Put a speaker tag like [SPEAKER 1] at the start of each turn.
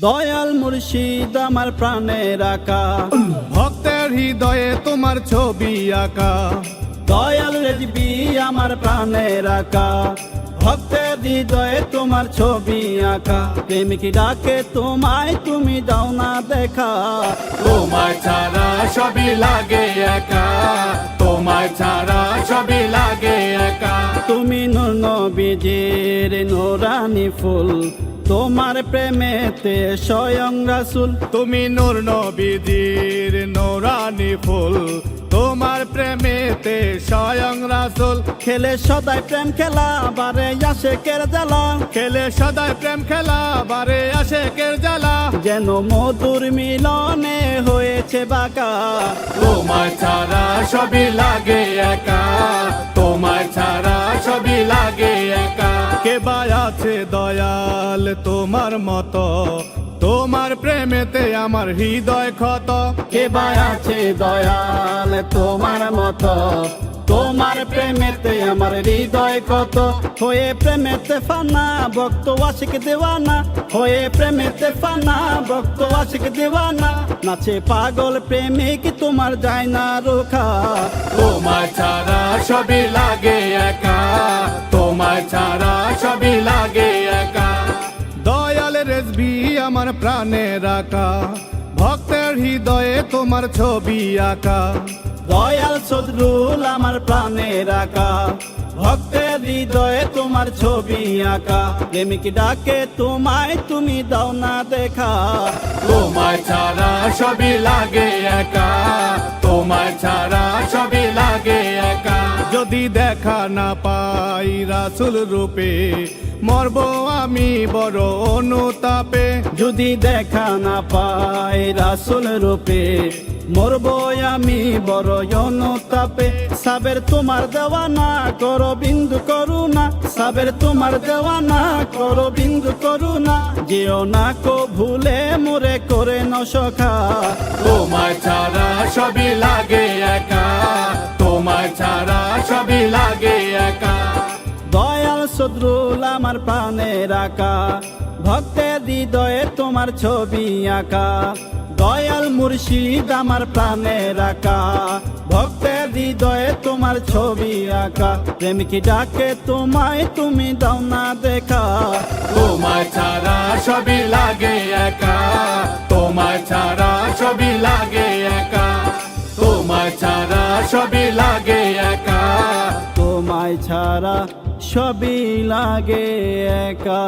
[SPEAKER 1] দয়াল মুর্শিদ আমার প্রাণের আকা।
[SPEAKER 2] ভক্তের হৃদয়ে তোমার ছবি আঁকা।
[SPEAKER 1] দয়াল রেজবি আমার প্রাণের আকা। ভক্তের হৃদয়ে তোমার ছবি আঁকা। প্রেমিক ডাকে তোমায় তুমি দাও না দেখা।
[SPEAKER 2] তোমায় ছাড়া সবই লাগে একা। তোমায় ছাড়া সবই লাগে একা।
[SPEAKER 1] তুমি নূর নবীজির নোরানি ফুল। তোমার প্রেমেতে স্বয়ং রাসুল।
[SPEAKER 2] তুমি নূর নবীজির নোরানি ফুল। তোমার প্রেমেতে স্বয়ং রাসুল।
[SPEAKER 1] খেলে সদাই প্রেম খেলা বারে আসে কের জ্বালা।
[SPEAKER 2] খেলে সদাই প্রেম খেলা বারে আসে কের জ্বালা।
[SPEAKER 1] যেন মধুর মিলনে হয়েছে বাঁকা।
[SPEAKER 2] তোমার ছাড়া সবই লাগে একা। আছে দয়াল তোমার মতো। তোমার প্রেমেতে আমার হৃদয় ক্ষত।
[SPEAKER 1] কে বা আছে দয়াল তোমার মতো। তোমার প্রেমেতে আমার হৃদয় কত হয়ে প্রেমেতে ফানা ভক্ত আশিক দেওয়ানা। হয়ে প্রেমেতে ফানা ভক্ত আশিক দেওয়ানা। নাচে পাগল প্রেমিক তোমার যায় না রোখা।
[SPEAKER 2] তোমার ছাড়া সবই লাগে একা প্রাণে রাখা। ভক্তের হৃদয়ে তোমার ছবি আঁকা।
[SPEAKER 1] দয়াল সদরুল আমার প্রাণের আঁকা ভক্তের হৃদয়ে তোমার ছবি আঁকা। প্রেমিক ডাকে, তোমায় তুমি দাও না দেখা।
[SPEAKER 2] তোমায় ছাড়া সবই লাগে একা। তোমায় ছাড়া সবই লাগে একা। যদি দেখা না পাই রাসুল রূপে মরব আমি বড় অনুতাপে।
[SPEAKER 1] যদি দেখা না পাই রাসুল রূপে মরব আমি বড় অনুতাপে। সাবের তোমার দেওয়ানা করো বিন্দু করুণা সাবের তোমার দেওয়ানা করো বিন্দু করুণা। যেও না কো ভুলে মোরে করে নসখা
[SPEAKER 2] তোমার ছাড়া সবই লাগে একা। তোমার ছাড়া সবই লাগে একা।
[SPEAKER 1] দয়াল সদরুল আমার প্রাণের আঁকা ভক্তের হৃদয়ে তোমার ছবি আঁকা। দয়াল মুর্শিদ আমার প্রাণের আঁকা ভক্তের হৃদয়ে তোমার ছবি আঁকা। প্রেমিক ডাকে তোমায়, তুমি দাও না দেখা।
[SPEAKER 2] তোমার ছাড়া ছবি লাগে একা। তোমার ছাড়া ছবি লাগে একা। তোমার ছাড়া ছবি লাগে
[SPEAKER 1] তোমায় ছাড়া সবই লাগে একা।